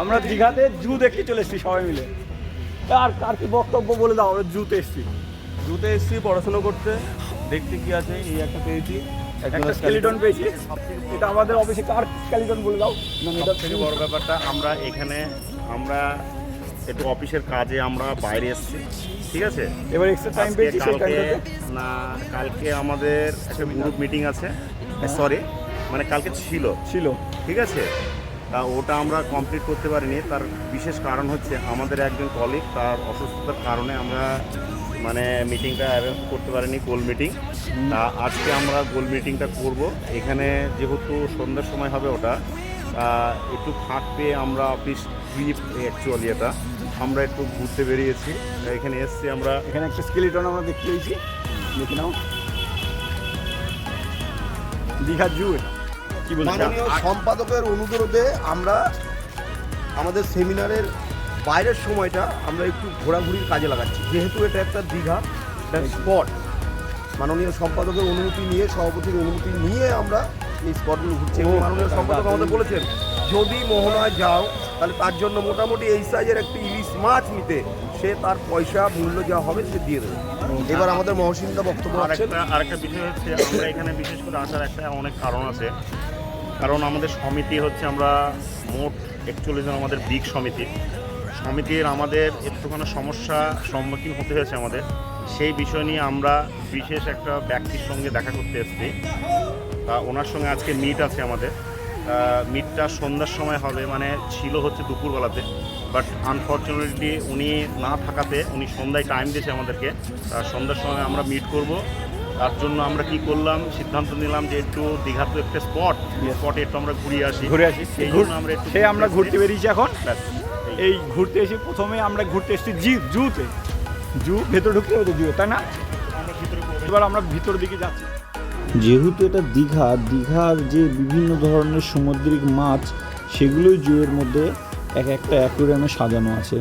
আমরা দীঘাতে জু দেখতে চলে এসেছি সবাই মিলে। আর কার কি বক্তব্য বলে দাও আমরা জুতে এসেছি। জুতে এসেছি পড়াশোনা করতে। দেখতে কি আছে এই একটা পেয়েছি। একটা স্কেলিটন পেয়েছি। এটা আমাদের অফিসে কার স্কেলিটন বলে দাও? এটা থেকে বড় ব্যাপারটা আমরা এখানে আমরা একটু অফিসের কাজে আমরা বাইরে এসেছি ঠিক আছে? এবার এক্সট্রা টাইম পেয়েছি কালকে না কালকে আমাদের একটা গ্রুপ মিটিং আছে সরি মানে কালকে ছিল। ছিল। ঠিক আছে? তা ওটা আমরা কমপ্লিট করতে পারিনি। তার বিশেষ কারণ হচ্ছে আমাদের একজন কলিগ তার অসুস্থতার কারণে আমরা মানে মিটিংটা অ্যারেঞ্জ করতে পারিনি গোল মিটিং তা আজকে আমরা গোল মিটিংটা করব। এখানে যেহেতু সন্ধ্যার সময় হবে ওটা একটু ফাঁক পেয়ে আমরা অফিস ট্রিপ অ্যাকচুয়ালি এটা আমরা একটু ঘুরতে বেরিয়েছি। এখানে এসছি আমরা। এখানে একটা স্কেলিটন আমরা দেখতে পেয়েছি। দেখে নাও। দীঘার জু এটা। কি মাননীয় সম্পাদকের অনুরোধে আমরা আমাদের সেমিনারের বাইরের সময়টা আমরা একটু ঘোরাঘুরির কাজে লাগাচ্ছি। যেহেতু এটা একটা দীঘা একটা স্পট মাননীয় সম্পাদকের অনুমতি নিয়ে সভাপতির অনুমতি নিয়ে আমরা এই স্পটগুলো ঘুরছি। এবং মাননীয় সম্পাদক আমাদের বলেছেন যদি মোহনায় যাও তাহলে তার জন্য মোটামুটি এই সাইজের একটি ইলিশ মাছ নিতে। সে তার পয়সা মূল্য যা হবে সে দিয়ে দেবে। এবার আমাদের মহসিন্দা বক্তব্য আর আরেকটা বিষয় হচ্ছে আমরা এখানে বিশেষ করে আসার একটা অনেক কারণ আছে। কারণ আমাদের সমিতি হচ্ছে আমরা মোট একচল্লিশ জন আমাদের বিগ সমিতি। সমিতির আমাদের একটুখানি সমস্যা সম্মুখীন হতে হয়েছে আমাদের। সেই বিষয় নিয়ে আমরা বিশেষ একটা ব্যক্তির সঙ্গে দেখা করতে এসেছি। তা ওনার সঙ্গে আজকে মিট আছে আমাদের। মিটটা সন্ধ্যার সময় হবে মানে ছিল হচ্ছে দুপুরবেলাতে। বাট আনফর্চুনেটলি উনি না থাকাতে উনি সন্ধ্যায় টাইম দিয়েছে আমাদেরকে। সন্ধ্যার সময় আমরা মিট করব। তার জন্য আমরা কি করলাম? সিদ্ধান্ত নিলাম যে একটু দীঘা তো একটা স্পট স্পটে একটু আমরা ঘুরিয়ে আসি। ঘুরে আসি। সেই জন্য আমরা একটু সে আমরা ঘুরতে বেরিয়েছি এখন। এই। ঘুরতে এসে প্রথমে আমরা ঘুরতে এসেছি জি জুতে। জু ভেতর ঢুকতে হবে জু তাই না? এবার আমরা ভিতর দিকে যাচ্ছি। যেহেতু এটা দীঘা দীঘার যে বিভিন্ন ধরনের সামুদ্রিক মাছ সেগুলোই জুয়ের মধ্যে এক একটা অ্যাকুরিয়ামে সাজানো আছে।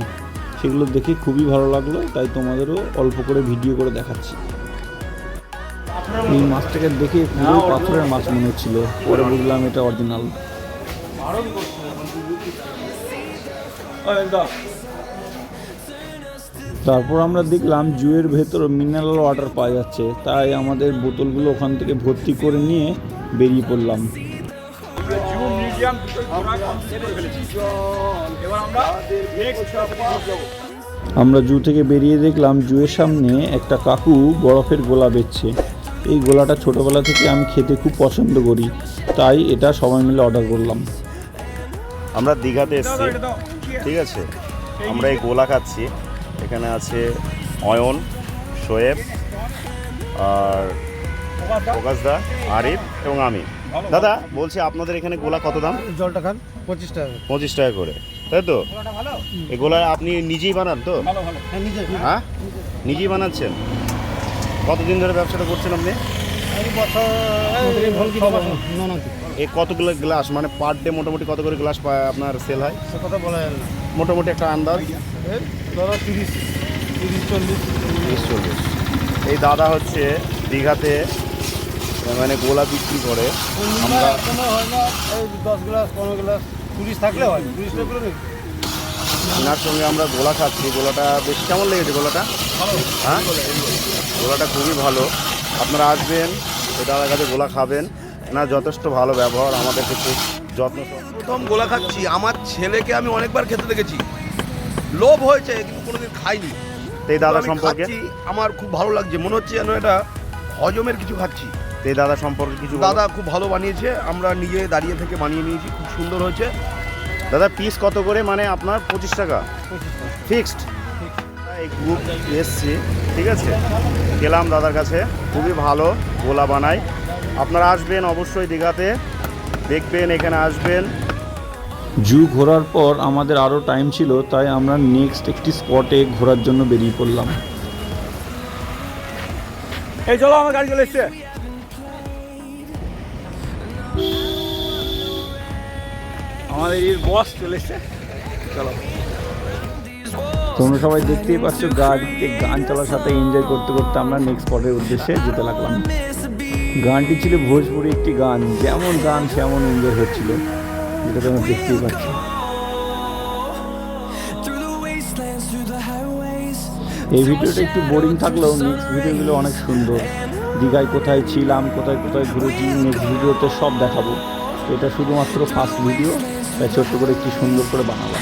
সেগুলো দেখে খুবই ভালো লাগল তাই তোমাদেরও অল্প করে ভিডিও করে দেখাচ্ছি। এই মাছটাকে দেখে পুরো পাথরের মাছ মনে হচ্ছিল। পরে বুঝলাম এটা অরিজিনাল তারপর আমরা দেখলাম জুয়ের ভেতর মিনারেল ওয়াটার পাওয়া যাচ্ছে। তাই আমাদের বোতলগুলো ওখান থেকে ভর্তি করে নিয়ে বেরিয়ে পড়লাম। আমরা জু থেকে বেরিয়ে দেখলাম জুয়ের সামনে একটা কাকু বরফের গোলা বেচছে এই গোলাটা ছোটোবেলা থেকে আমি খেতে খুব পছন্দ করি তাই এটা সবাই মিলে অর্ডার করলাম। আমরা দীঘাতে এসেছি ঠিক আছে? আমরা এই গোলা খাচ্ছি। এখানে আছে অয়ন শোয়েব আর প্রকাশদা আরিফ এবং আমি। দাদা বলছি আপনাদের এখানে গোলা কত দাম? জলটা খান পঁচিশ টাকা পঁচিশ টাকা করে তাই তো? এই গোলা আপনি নিজেই বানান তো? হ্যাঁ নিজে হ্যাঁ? নিজেই বানাচ্ছেন? কতদিন ধরে ব্যবসাটা করছেন আপনি? এই কতগুলো গ্লাস মানে পার ডে মোটামুটি কত করে গ্লাস পায় আপনার সেল হয়? সে কথা বলা যায় না মোটামুটি একটা আন্দাজ। এই ধরো তিরিশ তিরিশ চল্লিশ। তিরিশ চল্লিশ। এই দাদা হচ্ছে দীঘাতে মানে গোলা বিক্রি করে। আমরা হয় না এই দশ গ্লাস পনেরো গ্লাস তিরিশ থাকলে হয়। তিরিশ টাকা ওনার সঙ্গে আমরা গোলা খাচ্ছি। গোলাটা বেশ কেমন লেগেছে গোলাটা? হ্যাঁ? গোলাটা খুবই ভালো। আপনারা আসবেন দাদার কাছে গোলা খাবেন। না যথেষ্ট ভালো ব্যবহার আমাদেরকে খুব যত্ন প্রথম গোলা খাচ্ছি। আমার ছেলেকে আমি অনেকবার খেতে দেখেছি। লোভ হয়েছে কিন্তু কোনোদিন খাইনি। এই দাদা সম্পর্কে? আমার খুব ভালো লাগছে। মনে হচ্ছে যেন এটা হজমের কিছু খাচ্ছি। এই দাদা সম্পর্কে কিছু দাদা খুব ভালো বানিয়েছে। আমরা নিজে দাঁড়িয়ে থেকে বানিয়ে নিয়েছি। খুব সুন্দর হয়েছে। দাদা পিস কত করে? মানে আপনার পঁচিশ টাকা। ফিক্সড এই গ্রুপ এসছি ঠিক আছে? গেলাম দাদার কাছে খুবই ভালো গোলা বানাই। আপনারা আসবেন অবশ্যই দীঘাতে দেখবেন এখানে আসবেন। জু ঘোরার পর আমাদের আরও টাইম ছিল তাই আমরা নেক্সট একটি স্পটে ঘোরার জন্য বেরিয়ে পড়লাম। এই চলো আমার গাড়ি চলে এসছে। আমাদের বস চলে এসছে। চলো। তোমরা সবাই দেখতেই পাচ্ছ গাড়িতে গান চলার সাথে এনজয় করতে করতে আমরা নেক্সট স্পটের উদ্দেশ্যে যেতে লাগলাম। গানটি ছিল ভোজপুরি একটি গান, যেমন গান সেমন এনজয় হচ্ছিল, যেটা তোমরা দেখতেই পাচ্ছ। এই ভিডিওটা একটু বোরিং থাকলেও নেক্সট ভিডিওগুলো অনেক সুন্দর। দীঘায় কোথায় ছিলাম, কোথায় কোথায় ঘুরেছি নেক্সট ভিডিওতে সব দেখাবো। এটা শুধুমাত্র ফার্স্ট ভিডিও তাই ছোট্ট করে একটু সুন্দর করে বানাবো।